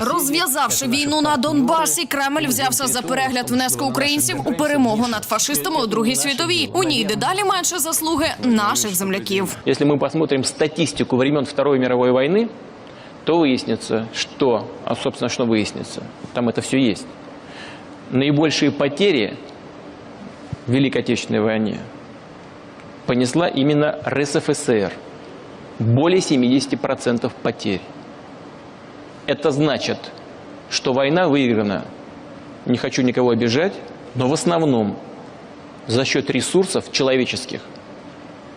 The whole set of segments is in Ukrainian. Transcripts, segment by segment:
Розв'язавши війну на Донбасі, Кремль взявся за перегляд внеску українців у перемогу над фашистами у Другій світовій. У ній дедалі менше заслуги наших земляків. Если мы посмотрим статистику времен Второй мировой войны, то выяснится, что, а собственно, что выяснится, там это все есть. Наибольшие потери в Великой Отечественной войне понесла именно РСФСР. Более 70% потерь. Это значит, что война выиграна, не хочу никого обижать, но в основном за счет ресурсов человеческих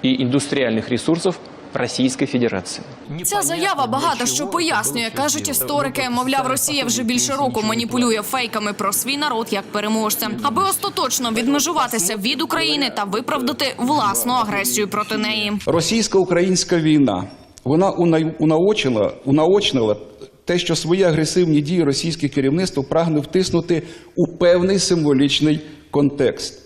и индустриальных ресурсов Российской Федерации. Ця заява багато що пояснює, кажуть історики. Мовляв, Росія вже більше року маніпулює фейками про свій народ як переможця, аби остаточно відмежуватися від України та виправдати власну агресію проти неї. Російсько-українська війна вона уна- унаочила, унаочнила те, що свої агресивні дії російське керівництво прагне втиснути у певний символічний контекст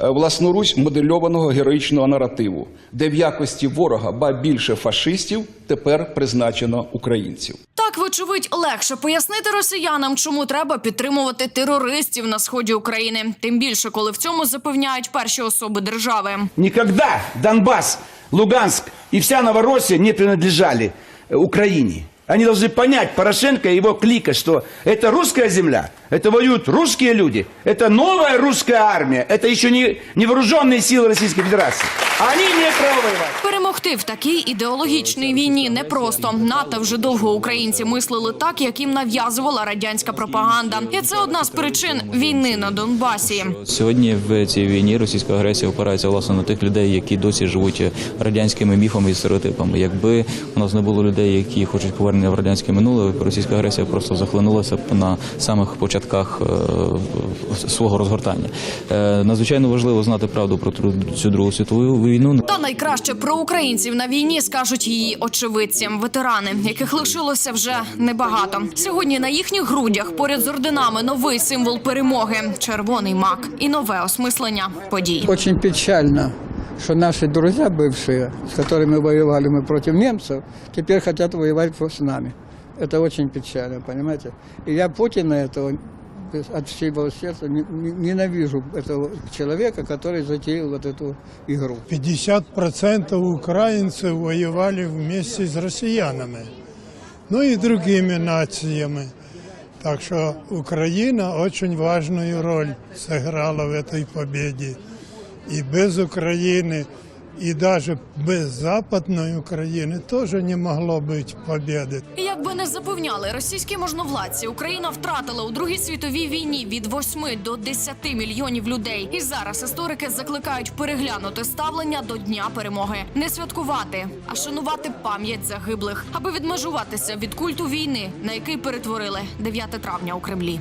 е, власноруч модельованого героїчного наративу, де в якості ворога, ба більше фашистів, тепер призначено українців. Так, вочевидь, легше пояснити росіянам, чому треба підтримувати терористів на сході України. Тим більше, коли в цьому запевняють перші особи держави. Никогда Донбасс, Луганск и вся Новороссия не принадлежали э, Украине. Они должны понять, Порошенко и его клика, что это русская земля, это воюют русские люди, это новая русская армия, это еще не, не вооруженные силы Российской Федерации. Они не право воевать. Перемогти в такій ідеологічній війні непросто. НАТО вже довго українці мислили так, як їм нав'язувала радянська пропаганда, і це одна з причин війни на Донбасі. Сьогодні в цій війні російська агресія опирається власне на тих людей, які досі живуть радянськими міфами і стереотипами. Якби у нас не було людей, які хочуть повернення в радянське минуле, російська агресія просто захлинулася на самих початках е, свого розгортання. Е, Надзвичайно важливо знати правду про цю другу світову війну. Та найкраще про українців на війні скажуть її очевидці, ветерани, яких лишилося вже небагато. Сьогодні на їхніх грудях поряд з орденами новий символ перемоги червоний мак і нове осмислення подій. Очень печально, что наши друзья бывшие, с которыми воевали мы против немцев, теперь хотят воевать с нами. Это очень печально, понимаете? И я Путина этого от всего сердца не- не- ненавижу этого человека, который затеял вот эту игру. 50% украинцев воевали вместе с россиянами, ну и другими нациями. Так что Украина очень важную роль сыграла в этой победе. И без Украины, и даже без Западной Украины тоже не могло быть победы. І Якби не запевняли російські можновладці, Україна втратила у другій світовій війні від 8 до 10 мільйонів людей. І зараз історики закликають переглянути ставлення до дня перемоги, не святкувати, а шанувати пам'ять загиблих, аби відмежуватися від культу війни, на який перетворили 9 травня у Кремлі.